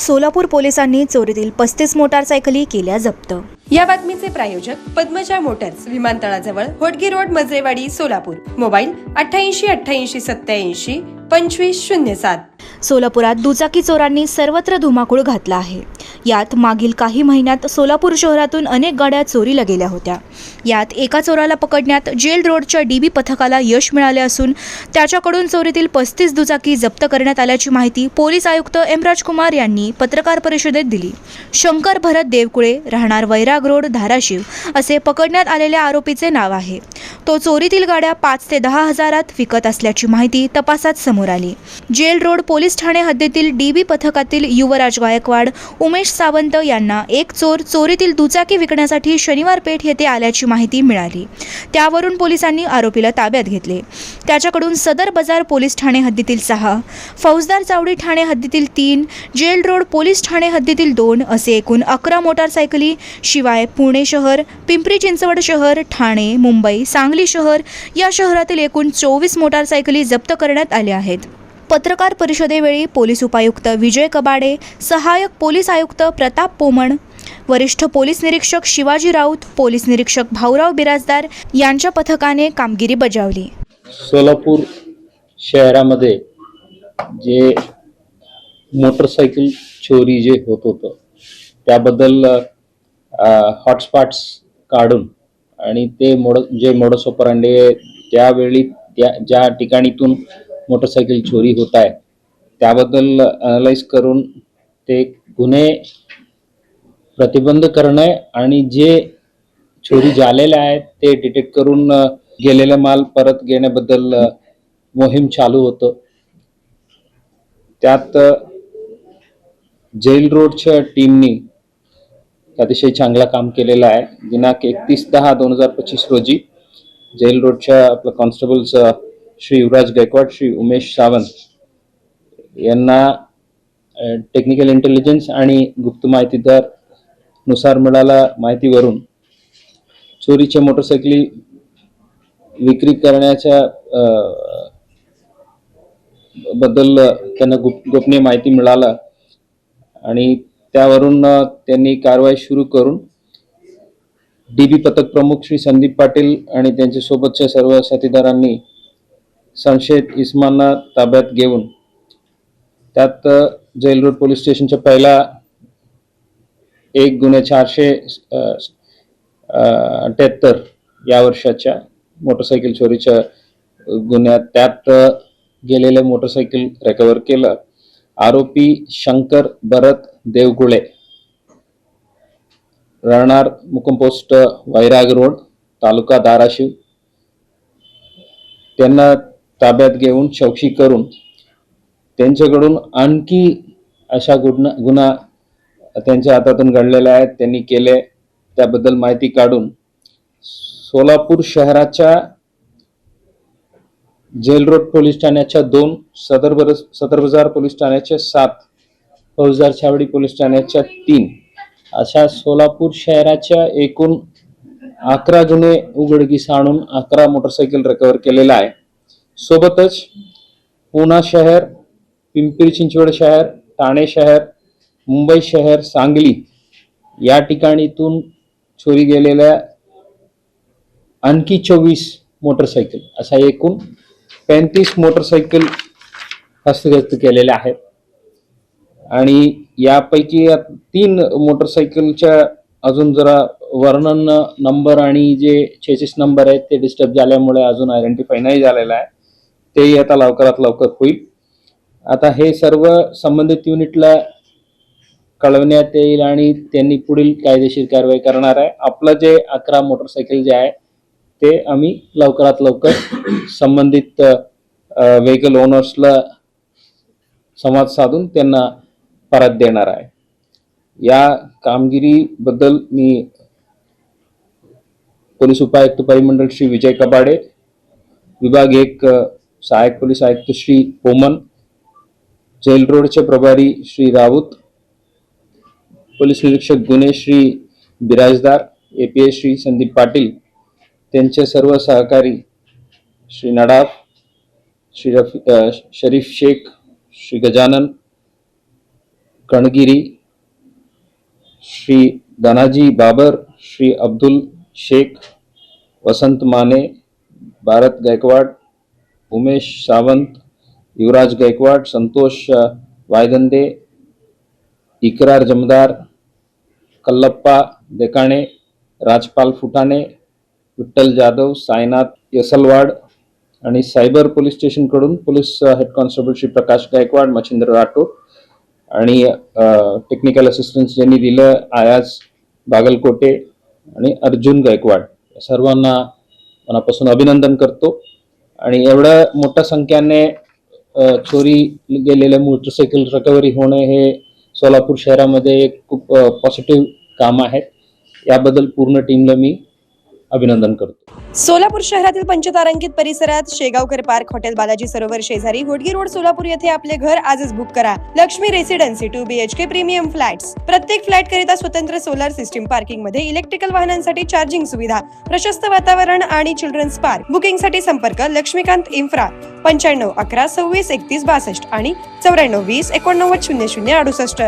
सोलापूर पोलिसांनी चोरीतील पस्तीस मोटारसायकली केल्या जप्त. या बातमीचे प्रायोजक पद्मजा मोटर्स विमानतळाजवळ होटगी रोड मजरेवाडी सोलापूर. मोबाईल अठ्ठ्याऐंशी अठ्ठ्याऐंशी सत्याऐंशी पंचवीस शून्य सात. सोलापुरात दुचाकी चोरांनी सर्वत्र धुमाकूळ घातला आहे. यात मागील काही महिन्यात सोलापूर शहरातून अनेक गाड्या चोरीला गेल्या होत्या. यात एका चोराला पकडण्यात जेल रोडच्या डीबी पथकाला यश मिळाले असून त्याच्याकडून चोरीतील पस्तीस दुचाकी जप्त करण्यात आल्याची माहिती पोलीस आयुक्त एम राजकुमार यांनी पत्रकार परिषदेत दिली. शंकर भरत देवकुळे राहणार वैराग रोड धाराशिव असे पकडण्यात आलेल्या आरोपीचे नाव आहे. तो चोरीतील गाड्या पाच ते दहा हजारात विकत असल्याची माहिती तपासात समोर आली. जेल रोड पोलीस ठाणे हद्दीतील डीबी पथकातील युवराज गायकवाड उमेश सावंत यांना एक चोर चोरीतील दुचाकी विकण्यासाठी शनिवार पेठ येथे आल्याची माहिती मिळाली. त्यावरून पोलिसांनी आरोपीला ताब्यात घेतले. त्याच्याकडून सदर बाजार पोलीस ठाणे हद्दीतील सहा फौजदार चावडी ठाणे हद्दीतील तीन जेल रोड पोलीस ठाणे हद्दीतील दोन असे एकूण अकरा मोटारसायकली शिवाय पुणे शहर पिंपरी चिंचवड शहर ठाणे मुंबई सांगली शहर या शहरातील एकूण चोवीस मोटारसायकली जप्त करण्यात आल्या आहेत. पत्रकार परिषदेवेळी पोलीस उपायुक्त विजय कबाडे सहाय्यक पोलीस आयुक्त प्रताप पोमण वरिष्ठ पोलीस निरीक्षक शिवाजी राऊत पोलीस निरीक्षक भाऊराव बिराजदार यांच्या पथकाने कामगिरी बजावली. सोलापूर शहरामध्ये जे मोटरसायकल चोरी जे होत होतं त्याबद्दल हॉटस्पॉट्स काढून आणि ते मोड जे मोडसोपरांडे त्यावेळी त्या ज्या ठिकाणीतून मोटरसायकल चोरी होत आहे. त्याबद्दल अनालाइज करून ते गुन्हे प्रतिबंध करणे आणि जे चोरी झालेले आहेत ते डिटेक्ट करून गेलेला माल परत घेण्याबद्दल मोहीम चालू होतं. त्यात जेल रोडच्या टीमनी अतिशय चांगला काम केलेलं आहे. दिनांक एकतीस दहा दोन हजार पच्चीस रोजी जेल रोडच्या आपलं कॉन्स्टेबल्स श्री युवराज गायकवाड श्री उमेश सावंत यांना टेक्निकल इंटेलिजन्स आणि गुप्त माहितीदारनुसार मिळाला माहितीवरून. चोरीच्या मोटरसायकली विक्री करण्याच्या बद्दल त्यांना गुप गोपनीय माहिती मिळाला आणि त्यावरून त्यांनी कारवाई सुरू करून डीबी पथक प्रमुख श्री संदीप पाटील आणि त्यांच्या सोबतच्या सर्व साथीदारांनी संशयित इस्मांना ताब्यात घेऊन त्यात अ, जेल रोड पोलीस स्टेशनच्या पहिला एक गुन्हे चारशे अठ्याहत्तर या वर्षाच्या मोटरसायकल चोरीच्या गुन्ह्यात त्यात अ, गेलेले मोटरसायकल रेकवर केलं. आरोपी शंकर भरत देवगुळे. राहणार मुकंपोस्ट वैराग रोड तालुका धाराशिव. त्यांना ताब्यात घेऊन चौकशी करून त्यांच्याकडून आणखी अशा गुन्हा गुन्हा त्यांच्या हातातून घडलेल्या आहेत. त्यांनी केले. त्याबद्दल माहिती काढून सोलापूर शहराच्या जेल रोड पोलीस ठाण्याच्या दोन सदर बर सदर बाजार पोलीस ठाण्याच्या सात फौजदार छावडी पोलीस ठाण्याच्या तीन. अशा सोलापूर शहराच्या एकूण अकरा गुन्हे उघडकीस आणून अकरा मोटरसायकल रिकवर केलेला आहे. सोबतच पुणा शहर पिंपरी चिंचवड शहर ठाणे शहर मुंबई शहर सांगली या ठिकाणीतून चोरी गेलेल्या आणखी चोवीस मोटरसायकल असा एकूण पैंतीस मोटरसायकल हस्तगत केलेल्या आहेत. आणि यापैकी या तीन मोटरसायकलच्या अजून जरा वर्णन नंबर आणि जे चेसिस नंबर आहेत ते डिस्टर्ब झाल्यामुळे अजून आयडेंटिफाय नाही झालेला आहे. तेही आता लवकरात लवकर होईल. आता हे सर्व संबंधित युनिटला कळवण्यात येईल आणि त्यांनी पुढील कायदेशीर कारवाई करणार आहे. आपलं जे अकरा मोटरसायकल जे आहे ते आम्ही लवकरात लवकर संबंधित व्हेकल ओनर्सला संवाद साधून त्यांना परत देणार आहे. या कामगिरीबद्दल मी पोलीस उपायुक्त परिमंडळ श्री विजय कबाडे विभाग एक सहायक पोलीस आयुक्त श्री पोमन जेल रोडचे प्रभारी श्री राऊत पोलीस निरीक्षक गुन्हे Shri Birajdar A P S Shri Sandeep Patil त्यांचे सर्व सहकारी श्री नडाफ श्री रफी शरीफ शेख श्री गजानन कणगिरी श्री धनाजी बाबर श्री अब्दुल शेख वसंत माने भारत गायकवाड उमेश सावंत युवराज गायकवाड संतोष वायदंदे इकरार जमदार कल्लप्पा देकाणे राजपाल फुटाणे विठ्ठल जाधव साईनाथ यसलवाड आणि cyber police स्टेशनकडून police head constable Shri Prakash Gaikwad Machhindra Rathod आणि टेक्निकल असिस्टन्स ज्यांनी दिलं आयाज बागलकोटे आणि अर्जुन गायकवाड. सर्वांना मनापासून अभिनंदन करतो. आणि एवढं मोठ्या संख्येने चोरी गेलेल्या मोटरसायकल रिकव्हरी होणे हे सोलापूर शहरामध्ये एक खूप पॉझिटिव्ह काम आहे. याबद्दल पूर्ण टीमला मी अभिनंदन करतो. सोलापूर शहरातील पंचतारांकित परिसरात शेगावकर पार्क हॉटेल बालाजी सरोवर शेजारी होडगी रोड सोलापूर येथे आपले घर आजच बुक करा. Lakshmi residency two B H K premium flats. प्रत्येक फ्लॅट करिता स्वतंत्र सोलार सिस्टीम पार्किंगमध्ये इलेक्ट्रिकल वाहनांसाठी चार्जिंग सुविधा प्रशस्त वातावरण आणि चिल्ड्रन्स पार्क. बुकिंगसाठी संपर्क लक्ष्मीकांत इन्फ्रा पंच्याण्णव अकरा सव्वीस एकतीस बासष्ट आणि चौऱ्याण्णव वीस एकोणनव्वद शून्य शून्य अडुसष्ट.